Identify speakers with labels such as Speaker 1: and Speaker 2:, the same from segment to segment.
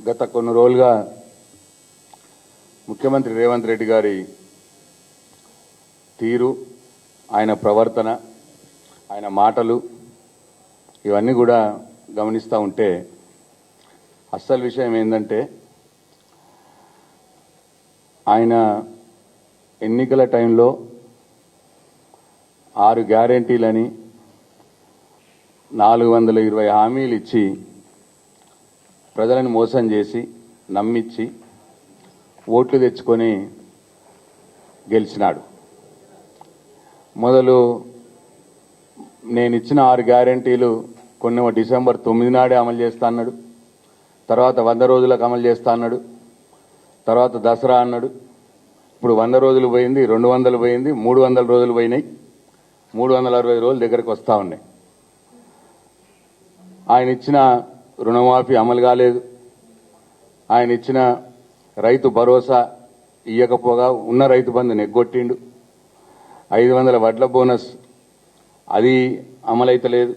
Speaker 1: గత కొన్ని రోజులుగా ముఖ్యమంత్రి రేవంత్ రెడ్డి గారి తీరు ఆయన ప్రవర్తన ఆయన మాటలు ఇవన్నీ కూడా గమనిస్తూ ఉంటే అస్సలు విషయం ఏంటంటే ఆయన ఎన్నికల టైంలో ఆరు గ్యారెంటీలని నాలుగు వందల ఇరవై హామీలు ఇచ్చి ప్రజలను మోసం చేసి నమ్మించి ఓట్లు తెచ్చుకొని గెలిచినాడు. మొదలు నేను ఇచ్చిన ఆరు గ్యారెంటీలు కొన్ని డిసెంబర్ తొమ్మిది నాడే అమలు చేస్తా అన్నాడు. తర్వాత వంద రోజులకు అమలు చేస్తా అన్నాడు. తర్వాత దసరా అన్నాడు. ఇప్పుడు వంద రోజులు పోయింది రెండు వందలు పోయింది మూడు వందల రోజులు పోయినాయి. మూడు వందల అరవై రోజులు దగ్గరకు వస్తూ ఉన్నాయి. ఆయన ఇచ్చిన రుణమాఫీ అమలు కాలేదు. ఆయన ఇచ్చిన రైతు భరోసా ఇయ్యకపోగా ఉన్న రైతు బంధు నెగ్గొట్టిండు. ఐదు వందల వడ్ల బోనస్ అది అమలైతలేదు.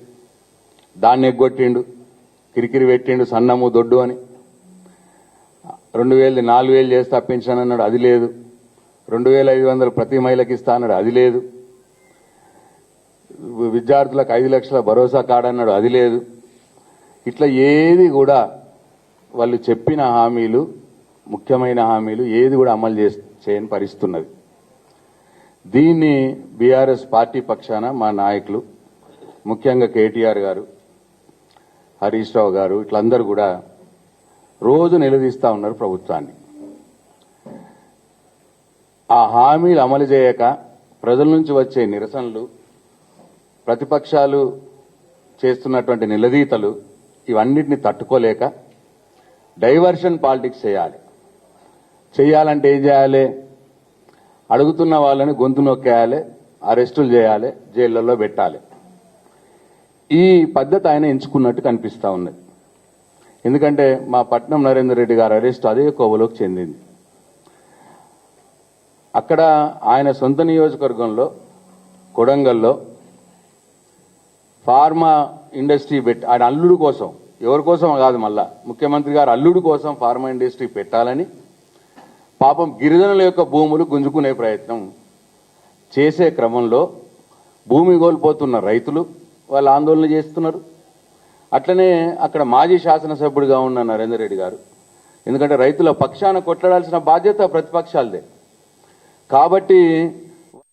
Speaker 1: దాన్ని ఎగ్గొట్టిండు కిరికిరి పెట్టిండు సన్నము దొడ్డు అని. రెండు వేలది నాలుగు వేలు చేసి పెన్షన్ అన్నాడు అది లేదు. రెండు వేల ఐదు వందలు ప్రతి మహిళకి ఇస్తా అన్నాడు అది లేదు. విద్యార్థులకు ఐదు లక్షల భరోసా కాడన్నాడు అన్నాడు అది లేదు. ఇట్లా ఏది కూడా వాళ్ళు చెప్పిన హామీలు ముఖ్యమైన హామీలు ఏది కూడా అమలు చే చేయని పరిస్థితున్నది. దీన్ని బీఆర్ఎస్ పార్టీ పక్షాన మా నాయకులు ముఖ్యంగా కేటీఆర్ గారు హరీష్ రావు గారు ఇట్లందరూ కూడా రోజు నిలదీస్తూ ఉన్నారు ప్రభుత్వాన్ని. ఆ హామీలు అమలు చేయక ప్రజల నుంచి వచ్చే నిరసనలు ప్రతిపక్షాలు చేస్తున్నటువంటి నిలదీతలు ఇవన్నిటిని తట్టుకోలేక డైవర్షన్ పాలిటిక్స్ చేయాలి. చేయాలంటే ఏం చేయాలి? అడుగుతున్న వాళ్ళని గొంతు నొక్కేయాలి అరెస్టులు చేయాలి జైళ్ళలో పెట్టాలి. ఈ పద్ధతి ఆయన ఎంచుకున్నట్టు కనిపిస్తూ ఉన్నది. ఎందుకంటే మా పట్నం నరేందర్ రెడ్డి గారు అరెస్ట్ అదే కోవలోకి చెందింది. అక్కడ ఆయన సొంత నియోజకవర్గంలో కొడంగల్లో ఫార్మా ఇండస్ట్రీ పెట్టి ఆయన అల్లుడు కోసం ఎవరి కోసం కాదు మళ్ళా ముఖ్యమంత్రి గారు అల్లుడు కోసం ఫార్మా ఇండస్ట్రీ పెట్టాలని పాపం గిరిజనుల యొక్క భూములు గుంజుకునే ప్రయత్నం చేసే క్రమంలో భూమి కోల్పోతున్న రైతులు వాళ్ళు ఆందోళన చేస్తున్నారు. అట్లనే అక్కడ మాజీ శాసనసభ్యుడిగా ఉన్న నరేందర్ రెడ్డి గారు ఎందుకంటే రైతుల పక్షాన కొట్లాడాల్సిన బాధ్యత ప్రతిపక్షాలదే. కాబట్టి